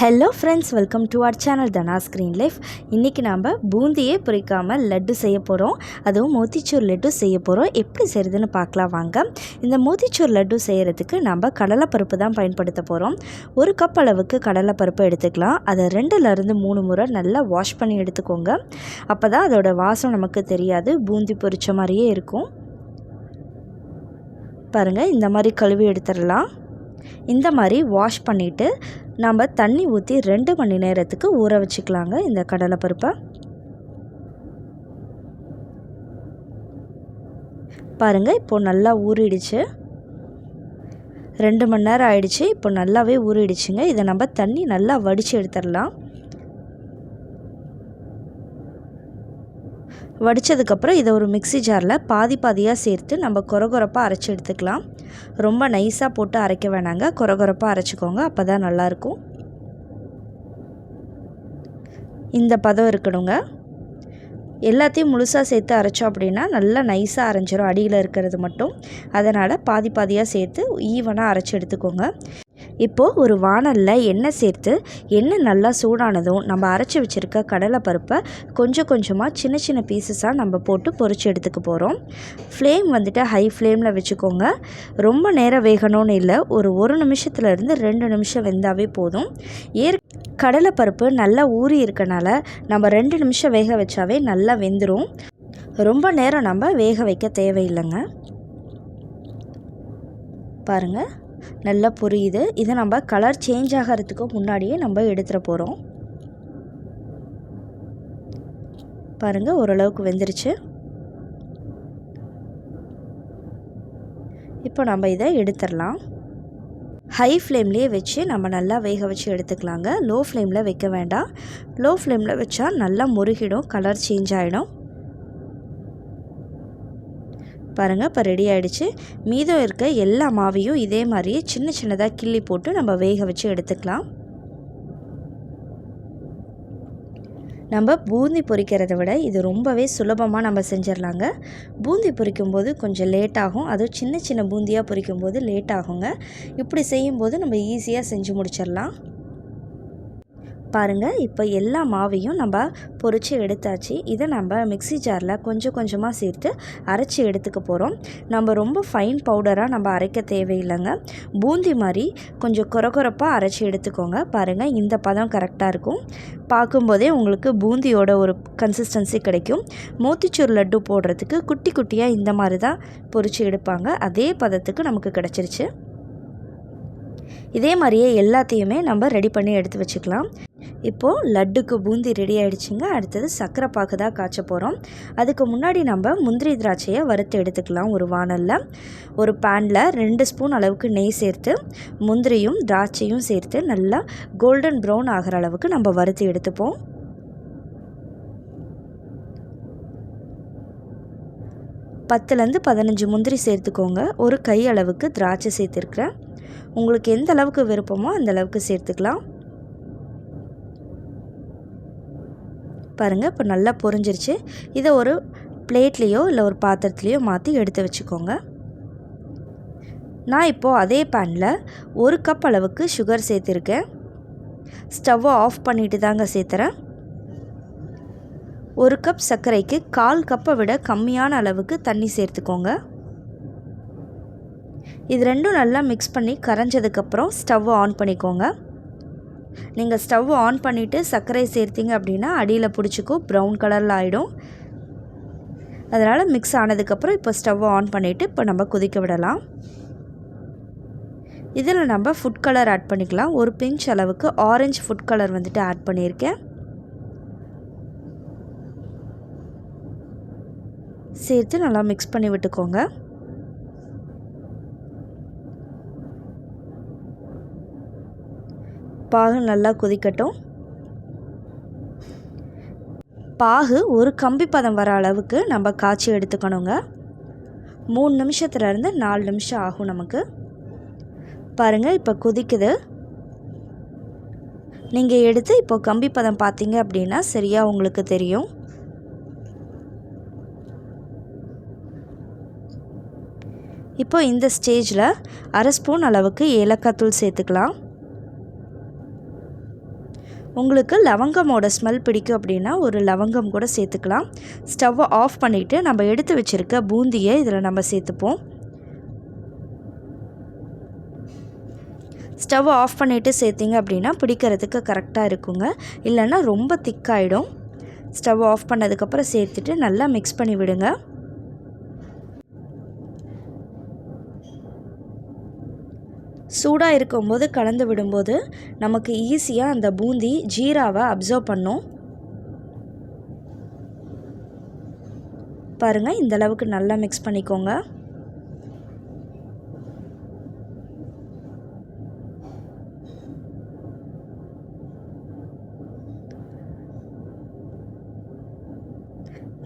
Hello friends welcome to our channel Dhana screen life இன்றைக்கி நாம் பூந்தியே பொரிக்காமல் லட்டு செய்ய போகிறோம் அதுவும் மோத்திச்சூர் லட்டு செய்ய போகிறோம் எப்படி செய்கிறதுன்னு பார்க்கலாம் வாங்க. இந்த மோத்திச்சூர் லட்டு செய்கிறதுக்கு நம்ம கடலைப்பருப்பு தான் பயன்படுத்த போகிறோம் ஒரு கப் அளவுக்கு கடலைப்பருப்பு எடுத்துக்கலாம். அதை ரெண்டுலேருந்து மூணு முறை நல்லா வாஷ் பண்ணி எடுத்துக்கோங்க. அப்போ தான் அதோட வாசம் நமக்கு தெரியாது. பூந்தி பொறிச்ச மாதிரியே இருக்கும். பாருங்கள் இந்த மாதிரி கழுவி எடுத்துடலாம். இந்த மாதிரி வாஷ் பண்ணிவிட்டு நம்ம தண்ணி ஊற்றி ரெண்டு மணி நேரத்துக்கு ஊற வச்சுக்கலாங்க இந்த கடலைப்பருப்பை பாருங்கள் இப்போது நல்லா ஊறிடுச்சு. ரெண்டு மணி நேரம் ஆயிடுச்சு இப்போ நல்லாவே ஊறிடுச்சுங்க. இதை நம்ம தண்ணி நல்லா வடித்து எடுத்துடலாம். வடித்ததுக்கப்புறம் இதை ஒரு மிக்சி ஜாரில் பாதி பாதியாக சேர்த்து நம்ம குறகுறப்பாக அரைச்சி எடுத்துக்கலாம். ரொம்ப நைஸாக போட்டு அரைக்க வேணாங்க. குறகுறப்பாக அரைச்சிக்கோங்க. அப்போ தான் நல்லாயிருக்கும். இந்த பதம் இருக்கணுங்க. எல்லாத்தையும் முழுசாக சேர்த்து அரைச்சோம் அப்படின்னா நல்லா நைஸாக அரைஞ்சிரும். அடியில் இருக்கிறது மட்டும். அதனால் பாதி பாதியாக சேர்த்து ஈவனாக அரைச்சி எடுத்துக்கோங்க. இப்போது ஒரு வானலில் எண்ணெய் சேர்த்து எண்ணெய் நல்லா சூடானதும் நம்ம அரைச்சி வச்சுருக்க கடலை பருப்பை கொஞ்சம் கொஞ்சமாக சின்ன சின்ன பீசஸாக நம்ம போட்டு பொறிச்சு எடுத்துக்க போகிறோம் ஃப்ளேம் வந்துட்டு ஹை ஃப்ளேமில் வச்சுக்கோங்க. ரொம்ப நேரம் வேகணும்னு இல்லை ஒரு ஒரு நிமிஷத்துலேருந்து ரெண்டு நிமிஷம் வெந்தாவே போதும். ஏற் கடலைப்பருப்பு நல்லா ஊறி இருக்கனால நம்ம ரெண்டு நிமிஷம் வேக வச்சாவே நல்லா வெந்துடும் ரொம்ப நேரம் நம்ம வேக வைக்க தேவையில்லைங்க. பாருங்கள் நல்லா புரியுது. இதை நம்ம கலர் சேஞ்ச் ஆகிறதுக்கு முன்னாடியே நம்ம எடுத்துகிற போகிறோம் பாருங்கள் ஓரளவுக்கு வெந்துருச்சு. இப்போ நம்ம இதை எடுத்துடலாம். ஹை ஃப்ளேம்லேயே வச்சு நம்ம நல்லா வேக வச்சு எடுத்துக்கலாங்க. லோ ஃப்ளேமில் வைக்க வேண்டாம். லோ ஃப்ளேமில் வச்சா நல்லா முருகிடும் கலர் சேஞ்ச் ஆகிடும் பாருங்கள் இப்போ ரெடி ஆகிடுச்சு மீதம் இருக்க எல்லா மாவையும் இதே மாதிரியே சின்ன சின்னதாக கிள்ளி போட்டு நம்ம வேக வச்சு எடுத்துக்கலாம். நம்ம பூந்தி பொரிக்கிறத விட இது ரொம்பவே சுலபமாக நம்ம செஞ்சிடலாங்க பூந்தி பொரிக்கும்போது கொஞ்சம் லேட் ஆகும். அதுவும் சின்ன சின்ன பூந்தியாக பொரிக்கும்போது லேட் ஆகுங்க. இப்படி செய்யும்போது நம்ம ஈஸியாக செஞ்சு முடிச்சிடலாம் பாருங்கள் இப்போ எல்லா மாவையும் நம்ம பொறிச்சு எடுத்தாச்சு. இதை நம்ம மிக்சி ஜாரில் கொஞ்சம் கொஞ்சமாக சேர்த்து அரைச்சி எடுத்துக்க போகிறோம் நம்ம ரொம்ப ஃபைன் பவுடராக நம்ம அரைக்க தேவையில்லைங்க. பூந்தி மாதிரி கொஞ்சம் குறக்குறப்பாக அரைச்சி எடுத்துக்கோங்க. பாருங்கள் இந்த பதம் கரெக்டாக இருக்கும். பார்க்கும்போதே உங்களுக்கு பூந்தியோட ஒரு கன்சிஸ்டன்சி கிடைக்கும். மோத்திச்சூர் லட்டு போடுறதுக்கு குட்டி குட்டியாக இந்த மாதிரி தான் பொறிச்சு எடுப்பாங்க. அதே பதத்துக்கு நமக்கு கிடச்சிருச்சு. இதே மாதிரியே எல்லாத்தையுமே நம்ம ரெடி பண்ணி எடுத்து வச்சுக்கலாம். இப்போது லட்டுக்கு பூந்தி ரெடி ஆகிடுச்சிங்க அடுத்தது சர்க்கரை பாக்கு தான் காய்ச்ச போகிறோம் அதுக்கு முன்னாடி நம்ம முந்திரி திராட்சையை வறுத்து எடுத்துக்கலாம். ஒரு வானலில் ஒரு பேனில் ரெண்டு ஸ்பூன் அளவுக்கு நெய் சேர்த்து முந்திரியும் திராட்சையும் சேர்த்து நல்லா கோல்டன் ப்ரௌன் ஆகிற அளவுக்கு நம்ம வறுத்து எடுத்துப்போம். பத்துலேருந்து பதினஞ்சு முந்திரி சேர்த்துக்கோங்க. ஒரு கை அளவுக்கு திராட்சை சேர்த்துருக்குறேன். உங்களுக்கு எந்த அளவுக்கு விருப்பமோ அந்த அளவுக்கு சேர்த்துக்கலாம். பாருங்கள் இப்போ நல்லா பொரிஞ்சிருச்சு. இதை ஒரு பிளேட்லேயோ இல்லை ஒரு பாத்திரத்துலேயோ மாற்றி எடுத்து வச்சுக்கோங்க. நான் இப்போது அதே பேனில் ஒரு கப் அளவுக்கு சுகர் சேர்த்துருக்கேன். ஸ்டவ்வை ஆஃப் பண்ணிட்டு தாங்க சேர்த்துறேன். ஒரு கப் சர்க்கரைக்கு கால் கப்பை விட கம்மியான அளவுக்கு தண்ணி சேர்த்துக்கோங்க. இது ரெண்டும் நல்லா மிக்ஸ் பண்ணி கரைஞ்சதுக்கப்புறம் ஸ்டவ்வை ஆன் பண்ணிக்கோங்க. நீங்கள் ஸ்டவ் ஆன் பண்ணிவிட்டு சர்க்கரை சேர்த்திங்க அப்படின்னா அடியில் பிடிச்சிக்கும் ப்ரௌன் கலரில் ஆகிடும் அதனால் மிக்ஸ் ஆனதுக்கப்புறம் இப்போ ஸ்டவ் ஆன் பண்ணிவிட்டு இப்போ நம்ம கொதிக்க விடலாம். இதில் நம்ம ஃபுட் கலர் ஆட் பண்ணிக்கலாம். ஒரு பிஞ்ச் அளவுக்கு ஆரஞ்சு ஃபுட் கலர் வந்துட்டு ஆட் பண்ணியிருக்கேன். சேர்த்து நல்லா மிக்ஸ் பண்ணி விட்டுக்கோங்க. பாகு நல்லா கொதிக்கட்டும். பாகு ஒரு கம்பி பதம் வர அளவுக்கு நம்ம காய்ச்சி எடுத்துக்கணுங்க. மூணு நிமிஷத்துலேருந்து நாலு நிமிஷம் ஆகும் நமக்கு. பாருங்கள் இப்போ கொதிக்குது. நீங்கள் எடுத்து இப்போ கம்பி பதம் பார்த்தீங்க அப்படின்னா சரியாக உங்களுக்கு தெரியும். இப்போ இந்த ஸ்டேஜில் அரை ஸ்பூன் அளவுக்கு ஏலக்காய் தூள் சேர்த்துக்கலாம். உங்களுக்கு லவங்கமோட ஸ்மெல் பிடிக்கும் அப்படின்னா ஒரு லவங்கம் கூட சேர்த்துக்கலாம். ஸ்டவ்வை ஆஃப் பண்ணிவிட்டு நம்ம எடுத்து வச்சுருக்க பூந்தியை இதில் நம்ம சேர்த்துப்போம். ஸ்டவ் ஆஃப் பண்ணிவிட்டு சேர்த்திங்க அப்படின்னா பிடிக்கிறதுக்கு கரெக்டாக இருக்குங்க. இல்லைன்னா ரொம்ப திக்காயிடும் ஸ்டவ் ஆஃப் பண்ணதுக்கப்புறம் சேர்த்துட்டு நல்லா மிக்ஸ் பண்ணி விடுங்க. சூடாக இருக்கும்போது கலந்து விடும்போது நமக்கு ஈஸியாக அந்த பூந்தி ஜீராவை அப்சர்வ் பண்ணும். பாருங்கள் இந்த அளவுக்கு நல்லா மிக்ஸ் பண்ணிக்கோங்க.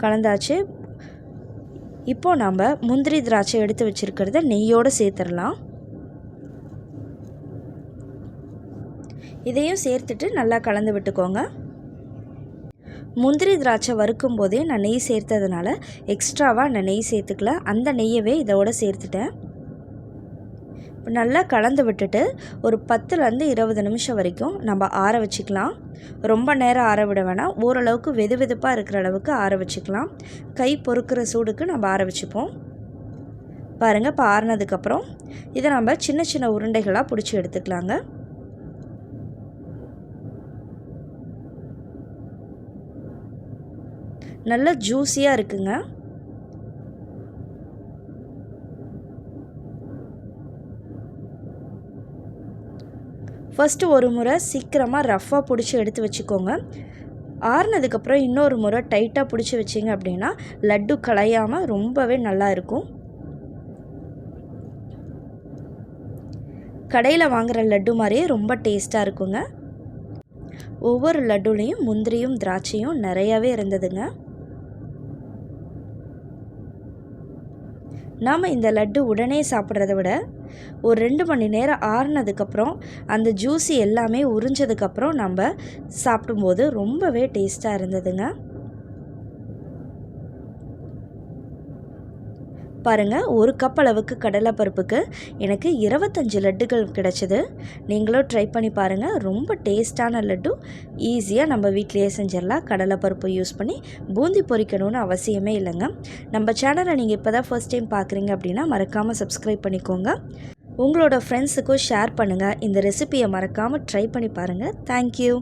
கலந்தாச்சு. இப்போது நம்ம முந்திரி திராட்சை எடுத்து வச்சுருக்கிறத நெய்யோடு சேர்த்துடலாம். இதையும் சேர்த்துட்டு நல்லா கலந்து விட்டுக்கோங்க. முந்திரி திராட்சை வறுக்கும் போதே நான் நெய் சேர்த்ததுனால எக்ஸ்ட்ராவாக நான் நெய் சேர்த்துக்கல. அந்த நெய்யவே இதோட சேர்த்துட்டேன். இப்போ நல்லா கலந்து விட்டுட்டு ஒரு பத்துலேருந்து இருபது நிமிஷம் வரைக்கும் நம்ம ஆற வச்சுக்கலாம். ரொம்ப நேரம் ஆற விட வேணாம். ஓரளவுக்கு வெது வெதுப்பாக இருக்கிற அளவுக்கு ஆற வச்சுக்கலாம். கை பொறுக்கிற சூடுக்கு நம்ம ஆற வச்சுப்போம். பாருங்கள் இப்போ ஆறினதுக்கப்புறம் இதை நம்ம சின்ன சின்ன உருண்டைகளாக பிடிச்சி எடுத்துக்கலாங்க. நல்லா ஜூஸியாக இருக்குங்க. ஃபஸ்ட்டு ஒரு முறை சீக்கிரமாக ரஃப்பாக பிடிச்சி எடுத்து வச்சுக்கோங்க. ஆறுனதுக்கப்புறம் இன்னொரு முறை டைட்டாக பிடிச்சி வச்சிங்க அப்படின்னா லட்டு களையாமல் ரொம்பவே நல்லா இருக்கும். கடையில் வாங்குகிற லட்டு மாதிரியே ரொம்ப டேஸ்ட்டாக இருக்குங்க. ஒவ்வொரு லட்டுலேயும் முந்திரியும் திராட்சையும் நிறையாவே இருந்ததுங்க. நாம் இந்த லட்டு உடனே சாப்பிட்றத விட ஒரு ரெண்டு மணி நேரம் ஆறுனதுக்கப்புறம் அந்த ஜூஸி எல்லாமே உறிஞ்சதுக்கப்புறம் நம்ம சாப்பிடும்போது ரொம்பவே டேஸ்ட்டாக இருந்ததுங்க. பாருங்கள் ஒரு கப் அளவுக்கு கடலைப்பருப்புக்கு எனக்கு இருபத்தஞ்சி லட்டுகள் கிடச்சிது. நீங்களும் ட்ரை பண்ணி பாருங்கள் ரொம்ப டேஸ்ட்டான லட்டு. ஈஸியாக நம்ம வீட்லேயே செஞ்சிடலாம். கடலைப்பருப்பு யூஸ் பண்ணி பூந்தி பொரிக்கணும்னு அவசியமே இல்லைங்க. நம்ம சேனலை நீங்கள் இப்போ தான் ஃபர்ஸ்ட் டைம் பார்க்குறீங்க அப்படின்னா மறக்காமல் சப்ஸ்கிரைப் பண்ணிக்கோங்க. உங்களோட ஃப்ரெண்ட்ஸுக்கும் ஷேர் பண்ணுங்கள் இந்த ரெசிப்பியை மறக்காமல் ட்ரை பண்ணி பாருங்கள் தேங்க்யூ